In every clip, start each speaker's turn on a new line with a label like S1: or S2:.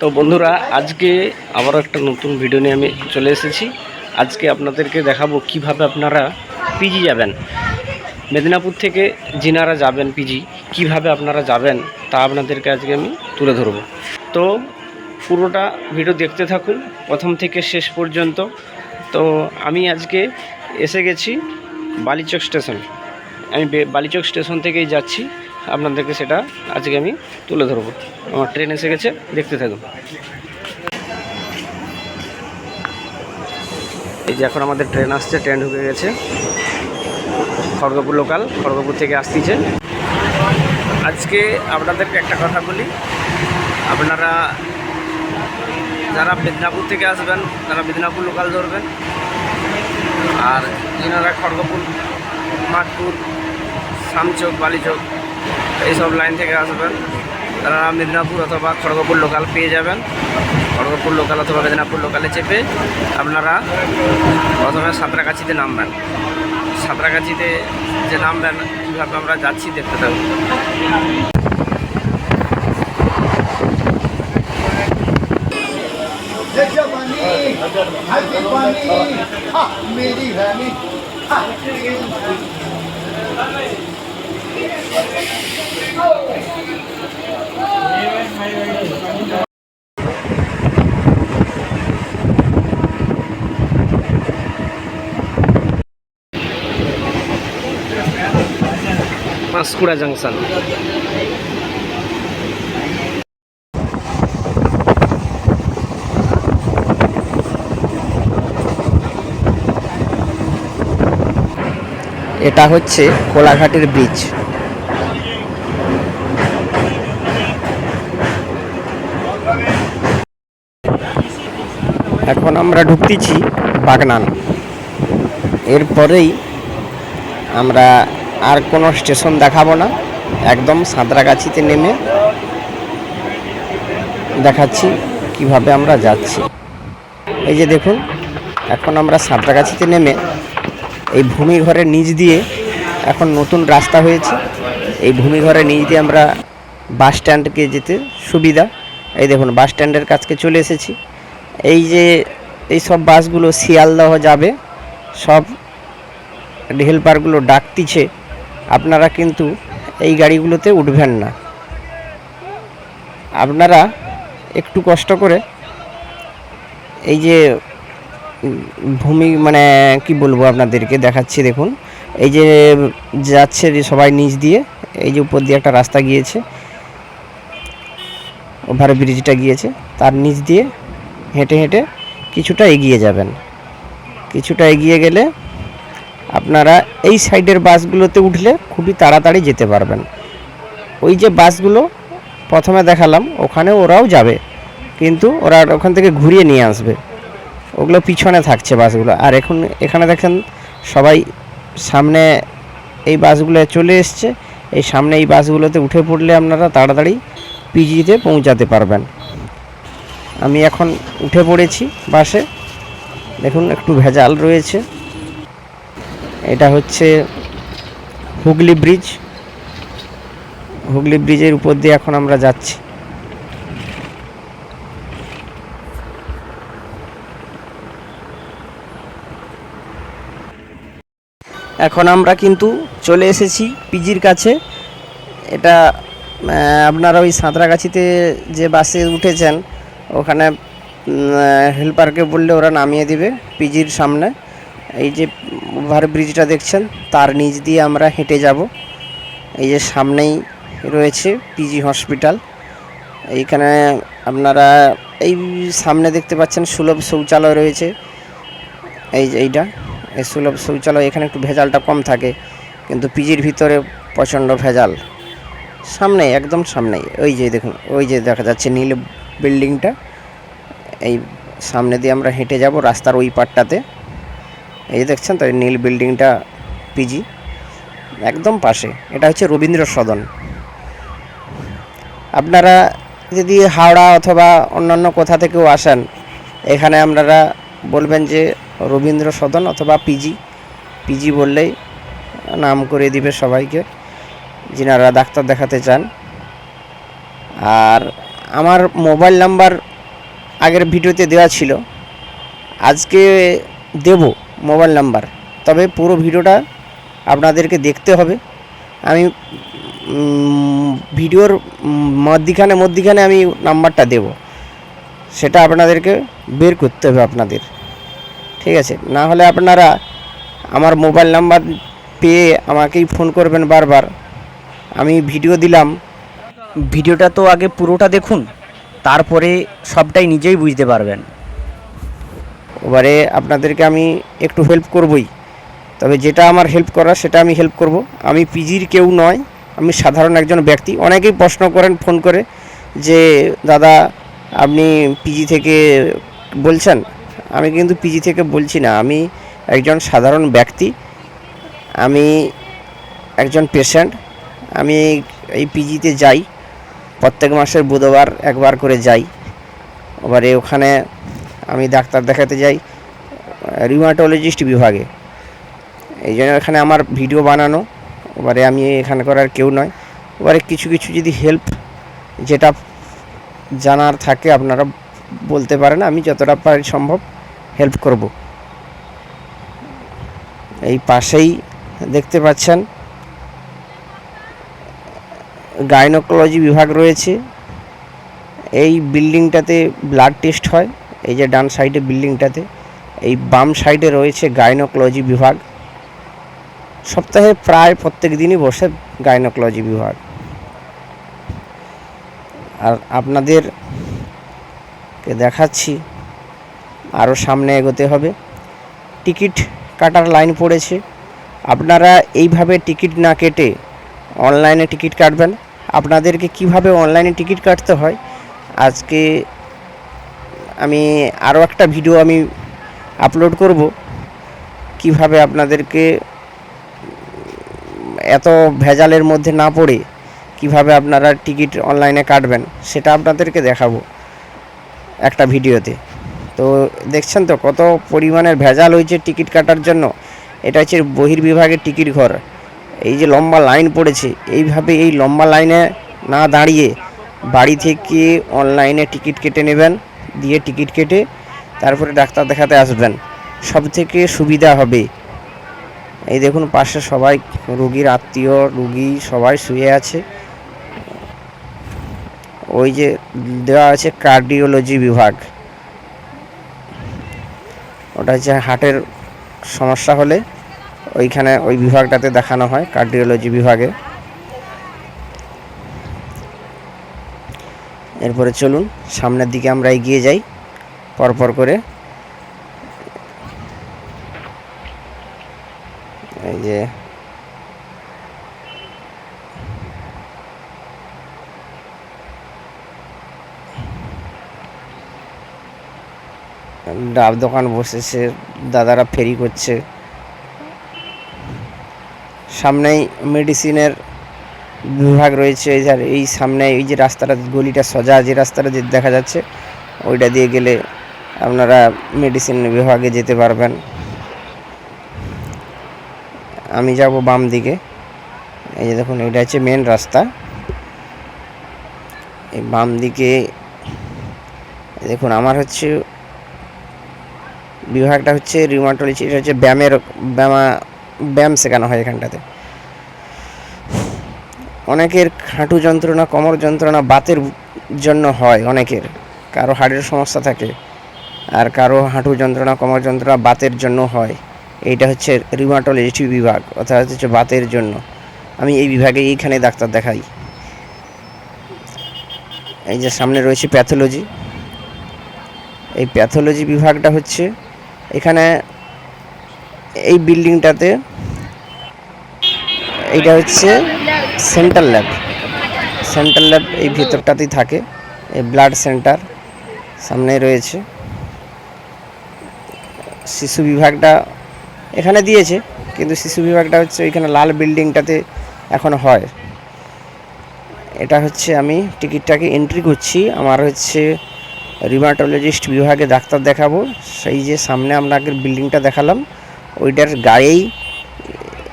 S1: তো বন্ধুরা, আজকে আবারও একটা নতুন ভিডিও নিয়ে আমি চলে এসেছি। আজকে আপনাদেরকে দেখাবো কীভাবে আপনারা পিজি যাবেন। মেদিনীপুর থেকে যিনারা যাবেন পিজি কীভাবে আপনারা যাবেন তা আপনাদেরকে আজকে আমি তুলে ধরবো। তো পুরোটা ভিডিও দেখতে থাকুন, প্রথম থেকে শেষ পর্যন্ত। তো আমি আজকে এসে গেছি বালিচক স্টেশন। আমি বালিচক স্টেশন থেকেই যাচ্ছি। আপনাদেরকে সেটা আজকে আমি তুলে ধরবো। আমার ট্রেন এসে গেছে, দেখতে থাকুন। এই যে এখন আমাদের ট্রেন আসছে ট্রেন ঢুকে গেছে। খড়গপুর লোকাল খড়গপুর থেকে আসতেছে। আজকে আপনাদেরকে একটা কথা বলি। আপনারা যারা মেদিনীপুর থেকে আসবেন, তারা মেদিনীপুর লোকাল ধরবেন। আর যিনারা খড়গপুর, মাঠপুর, শামচক, বালিচক এইসব লাইন থেকে আসবেন। তারা মেদিনীপুর অথবা খড়গপুর লোকাল পেয়ে যাবেন। খড়গপুর লোকাল অথবা মেদিনীপুর লোকালে চেপে আপনারা প্রথমে সাঁতরাগাছিতে নামবেন। সাঁতরাগাছিতে যে নামবেন, কীভাবে আমরা যাচ্ছি দেখতে
S2: থাকব मेरी
S1: পাঁশকুড়া জাংশন। এটা হচ্ছে কোলাঘাটের ব্রিজ। এখন আমরা ঢুকতেছি বাগনান। এরপরেই আমরা আর কোনো স্টেশন দেখাবো না। একদম সাঁতরাগাছিতে নেমে দেখাচ্ছি কীভাবে আমরা যাচ্ছি। এই যে দেখুন, এখন আমরা সাঁতরাগাছিতে নেমে এই ভূমিঘরের নিচ দিয়ে এখন নতুন রাস্তা হয়েছে। এই ভূমিঘরের নিচ দিয়ে আমরা বাস স্ট্যান্ডকে যেতে সুবিধা। এই দেখুন, বাস স্ট্যান্ডের কাছকে চলে এসেছি। এই যে এই সব বাসগুলো শিয়ালদহ যাবে, সব হেল্পারগুলো ডাকতিছে, আপনারা কিন্তু এই গাড়িগুলোতে উঠবেন না। আপনারা একটু কষ্ট করে এই যে ভূমি মানে কি বলব আপনাদেরকে দেখাচ্ছি দেখুন, এই যে যাচ্ছে যে সবাই নিচ দিয়ে, এই যে উপর দিয়ে একটা রাস্তা গিয়েছে, ওভার ব্রিজটা গিয়েছে, তার নিচ দিয়ে হেঁটে হেঁটে কিছুটা এগিয়ে যাবেন। কিছুটা এগিয়ে গেলে আপনারা এই সাইডের বাসগুলোতে উঠলে খুবই তাড়াতাড়ি যেতে পারবেন। ওই যে বাসগুলো প্রথমে দেখালাম, ওখানে ওরাও যাবে, কিন্তু ওরা ওখান থেকে ঘুরিয়ে নিয়ে আসবে। ওগুলো পিছনে থাকছে বাসগুলো। আর এখন এখানে দেখেন সবাই সামনে এই বাসগুলো চলে এসছে। এই সামনে এই বাসগুলোতে উঠে পড়লে আপনারা তাড়াতাড়ি পিজিতে পৌঁছাতে পারবেন। আমি এখন উঠে পড়েছি বাসে। দেখুন, একটু ভেজাল রয়েছে। এটা হচ্ছে হুগলি ব্রিজ। হুগলি ব্রিজের উপর দিয়ে এখন আমরা যাচ্ছি। এখন আমরা কিন্তু চলে এসেছি পিজির কাছে। এটা আপনারা ওই সাঁতরাগাছিতে যে বাসে উঠেছেন ওখানে হেল্পারকে বললে ওরা নামিয়ে দিবে পিজির সামনে। এই যে ওভার ব্রিজটা দেখছেন, তার নিচ দিয়ে আমরা হেঁটে যাব। এই যে সামনেই রয়েছে পিজি হসপিটাল এইখানে আপনারা, এই সামনে দেখতে পাচ্ছেন সুলভ শৌচালয় রয়েছে। এই যে এইটা, এই সুলভ শৌচালয়, এখানে একটু ভেজালটা কম থাকে, কিন্তু পিজির ভিতরে প্রচণ্ড ভেজাল। সামনে একদম সামনে ওই যে দেখুন, ওই যে দেখা যাচ্ছে নীল বিল্ডিংটা এই সামনে দিয়ে আমরা হেঁটে যাব রাস্তার ওই পাটটাতে। এই দেখছেন তো, এই নীল বিল্ডিংটা পিজি একদম পাশে। এটা হচ্ছে রবীন্দ্র সদন আপনারা যদি হাওড়া অথবা অন্যান্য কোথা থেকেও আসেন, এখানে আপনারা বলবেন যে রবীন্দ্র সদন অথবা পিজি পিজি বললেই নাম করে দিবে সবাইকে, যিনারা ডাক্তার দেখাতে চান। আর আমার মোবাইল নাম্বার আগের ভিডিওতে দেওয়া ছিল। আজকে দেব মোবাইল নাম্বার। তবে পুরো ভিডিওটা আপনাদেরকে দেখতে হবে। আমি ভিডিওর মধ্যিখানে মধ্যিখানে আমি নাম্বারটা দেব। সেটা আপনাদেরকে বের করতে হবে আপনাদের। ঠিক আছে? না হলে আপনারা আমার মোবাইল নাম্বার পেয়ে আমাকেই ফোন করবেন বারবার। আমি ভিডিও দিলাম
S3: ভিডিওটা তো আগে পুরোটা দেখুন, তারপরে সবটাই নিজেই বুঝতে পারবেন।
S1: এবারে আপনাদেরকে আমি একটু হেল্প করবই। তবে যেটা আমার হেল্প করার, সেটা আমি হেল্প করব। আমি পিজির কেউ নয়, আমি সাধারণ একজন ব্যক্তি। অনেকেই প্রশ্ন করেন, ফোন করে যে, দাদা, আপনি পিজি থেকে বলছেন? আমি কিন্তু পিজি থেকে বলছি না। আমি একজন সাধারণ ব্যক্তি, আমি একজন পেশেন্ট আমি এই পিজিতে যাই। প্রত্যেক মাসের বুধবার একবার করে যাই। এবারে ওখানে আমি ডাক্তার দেখাতে যাই রিউমাটোলজিস্ট বিভাগে। এই জন্য এখানে আমার ভিডিও বানানো, এবারে আমি এখানে করার কেউ নয়। এবারে কিছু কিছু যদি হেল্প যেটা জানার থাকে আপনারা বলতে পারেন, আমি যতটা পারি সম্ভব হেল্প করব। এই পাশেই দেখতে পাচ্ছেন গাইনোকোলজি বিভাগ রয়েছে। এই বিল্ডিংটাতে ব্লাড টেস্ট হয়। এই যে ডান সাইডে বিল্ডিংটাতে, এই বাম সাইডে রয়েছে গাইনোকোলজি বিভাগ। সপ্তাহে প্রায় প্রত্যেক দিনই বসে গাইনোকোলজি বিভাগ। আর আপনাদেরকে দেখাচ্ছি আরও সামনে এগোতে হবে। টিকিট কাটার লাইন পড়েছে। আপনারা এইভাবে টিকিট না কেটে অনলাইনে টিকিট কাটবেন। আপনাদেরকে কীভাবে অনলাইনে টিকিট কাটতে হয়, আজকে আমি আরও একটা ভিডিও আমি আপলোড করব। কীভাবে আপনাদেরকে এত ভেজালের মধ্যে না পড়ে কীভাবে আপনারা টিকিট অনলাইনে কাটবেন, সেটা আপনাদেরকে দেখাবো একটা ভিডিওতে তো দেখছেন তো কত পরিমাণের ভেজাল হয়েছে টিকিট কাটার জন্য। এটা হচ্ছে বহির্বিভাগের টিকিট ঘর। এই যে লম্বা লাইন পড়েছে, এইভাবে এই লম্বা লাইনে না দাঁড়িয়ে বাড়ি থেকে অনলাইনে টিকিট কেটে নেবেন, দিয়ে টিকিট কেটে তারপরে ডাক্তার দেখাতে আসবেন। সব থেকে সুবিধা হবে। এই দেখুন, পাশে সবাই রুগীর আত্মীয়, রুগী সবাই শুয়ে আছে। ওই যে দেওয়া আছে কার্ডিওলজি বিভাগ। ওটা হচ্ছে হার্টের সমস্যা হলে ওইখানে ওই বিভাগটাতে দেখানো হয় কার্ডিওলজি বিভাগে। এরপরে চলুন, সামনের দিকে আমরা এগিয়ে যাই, পরপর করে। এই যে, ডাব দোকান বসেছে, দাদারা ফেরি করছে। সামনেই মেডিসিনের বিভাগ রয়েছে, এই যে এই সামনে এই যে রাস্তাটা, গলিটা সোজা যে রাস্তাটা যে দেখা যাচ্ছে, ওইটা দিয়ে গেলে আপনারা মেডিসিন বিভাগে যেতে পারবেন। আমি যাব বাম দিকে। এই যে দেখুন, এটা হচ্ছে মেন রাস্তা। এই বাম দিকে, দেখুন, আমার হচ্ছে বিভাগটা হচ্ছে রিউমাটোলজি এটা হচ্ছে ব্যায়ামের, ব্যায়ামা, ব্যায়াম শেখানো হয় এখানটাতে। অনেকের হাঁটু যন্ত্রণা, কোমর যন্ত্রণা বাতের জন্য হয় অনেকের। কারও হাড়ের সমস্যা থাকে আর কারও হাঁটু যন্ত্রণা, কোমর যন্ত্রণা বাতের জন্য হয়। এইটা হচ্ছে রিউমাটোলজি বিভাগ, অর্থাৎ হচ্ছে বাতের জন্য। আমি এই বিভাগে এইখানে ডাক্তার দেখাই। এই যে সামনে রয়েছে প্যাথোলজি এই প্যাথোলজি বিভাগটা হচ্ছে এখানে এই বিল্ডিংটাতে এইটা হচ্ছে সেন্ট্রাল ল্যাব। সেন্ট্রাল ল্যাব এই ভেতরটাতেই থাকে। এই ব্লাড সেন্টার সামনে রয়েছে। শিশু বিভাগটা এখানে দিয়েছে, কিন্তু শিশু বিভাগটা হচ্ছে ওইখানে লাল বিল্ডিংটাতে এখন হয়। এটা হচ্ছে আমি টিকিটটাকে এন্ট্রি করছি। আমার হচ্ছে রিমাটোলজিস্ট বিভাগে ডাক্তার দেখাবো। সেই যে সামনে আপনাকে বিল্ডিংটা দেখালাম, ওইটার গায়েই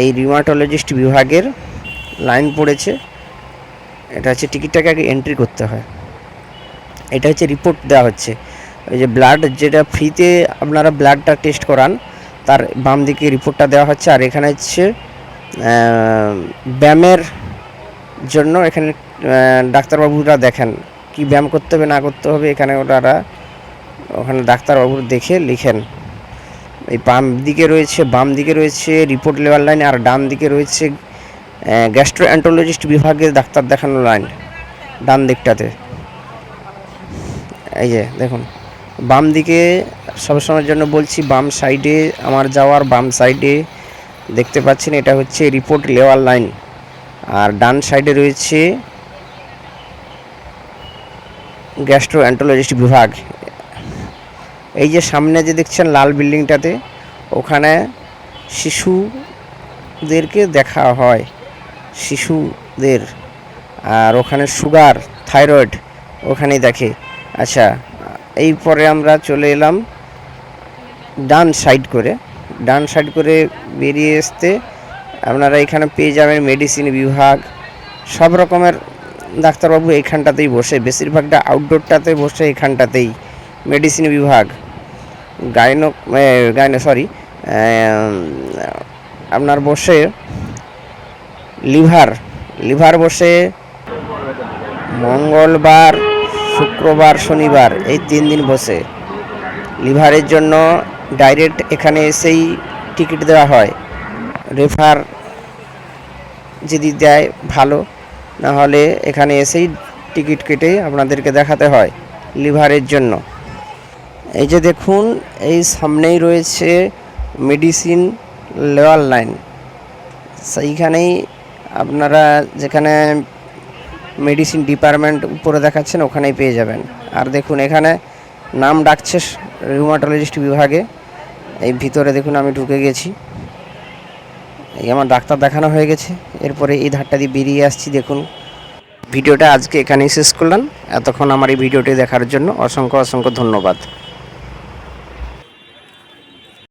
S1: এই রিমাটোলজিস্ট বিভাগের লাইন পড়েছে। এটা হচ্ছে টিকিটটাকে আগে এন্ট্রি করতে হয়। এটা হচ্ছে রিপোর্ট দেওয়া হচ্ছে। ওই যে ব্লাড যেটা ফ্রিতে আপনারা ব্লাডটা টেস্ট করান, তার বাম দিকে রিপোর্টটা দেওয়া হচ্ছে। আর এখানে হচ্ছে ব্যায়ামের জন্য এখানে ডাক্তারবাবুরা দেখেন কি ব্যায়াম করতে হবে, না করতে হবে। এখানে ওনারা, ওখানে ডাক্তারবাবু দেখে লিখেন। এই বাম দিকে রয়েছে, বাম দিকে রয়েছে রিপোর্ট লেওয়ার লাইন আর ডান দিকে রয়েছে গ্যাস্ট্রো অ্যান্টোলজিস্ট বিভাগের ডাক্তার দেখানোর লাইন ডান দিকটাতে। এই যে, দেখুন, বাম দিকে সবসময়ের জন্য বলছি, বাম সাইডে আমার যাওয়ার বাম সাইডে দেখতে পাচ্ছেন, এটা হচ্ছে রিপোর্ট লেওয়ার লাইন আর ডান সাইডে রয়েছে গ্যাস্ট্রো অ্যান্টোলজিস্ট বিভাগ। এই যে সামনে যে দেখছেন, লাল বিল্ডিংটাতে, ওখানে শিশুদেরকে দেখা হয়। শিশুদের, আর ওখানে সুগার, থাইরয়েড ওখানেই দেখে। আচ্ছা এই পরে আমরা চলে এলাম ডান সাইড করে। ডান সাইড করে বেরিয়ে আসতে আপনারা এখানে পেয়ে যাবেন মেডিসিন বিভাগ। সব রকমের ডাক্তারবাবু এইখানটাতেই বসে, বেশিরভাগটা আউটডোরটাতে বসে এখানটাতেই মেডিসিন বিভাগ। গাইনো গাইনো সরি আপনার বসে লিভার। লিভার বসে মঙ্গলবার, শুক্রবার, শনিবার এই তিন দিন বসে। লিভারের জন্য ডাইরেক্ট এখানে এসেই টিকিট দেওয়া হয়। রেফার যদি দেয় ভালো, না হলে এখানে এসেই টিকিট কেটে আপনাদেরকে দেখাতে হয় লিভারের জন্য। এই যে দেখুন, এই সামনেই রয়েছে মেডিসিন লেওয়ার লাইন। সেইখানেই আপনারা যেখানে মেডিসিন ডিপার্টমেন্ট উপরে দেখাচ্ছেন, ওখানেই পেয়ে যাবেন। আর দেখুন, এখানে নাম ডাকছে রিউমাটোলজিস্ট বিভাগে। এই ভিতরে দেখুন, আমি ঢুকে গেছি। এই আমার ডাক্তার দেখানো হয়ে গেছে। এরপরে এই ধারটা দিয়ে বেরিয়ে আসছি, দেখুন। ভিডিওটা আজকে এখানেই শেষ করলাম। এতক্ষণ আমার এই ভিডিওটি দেখার জন্য অসংখ্য অসংখ্য ধন্যবাদ।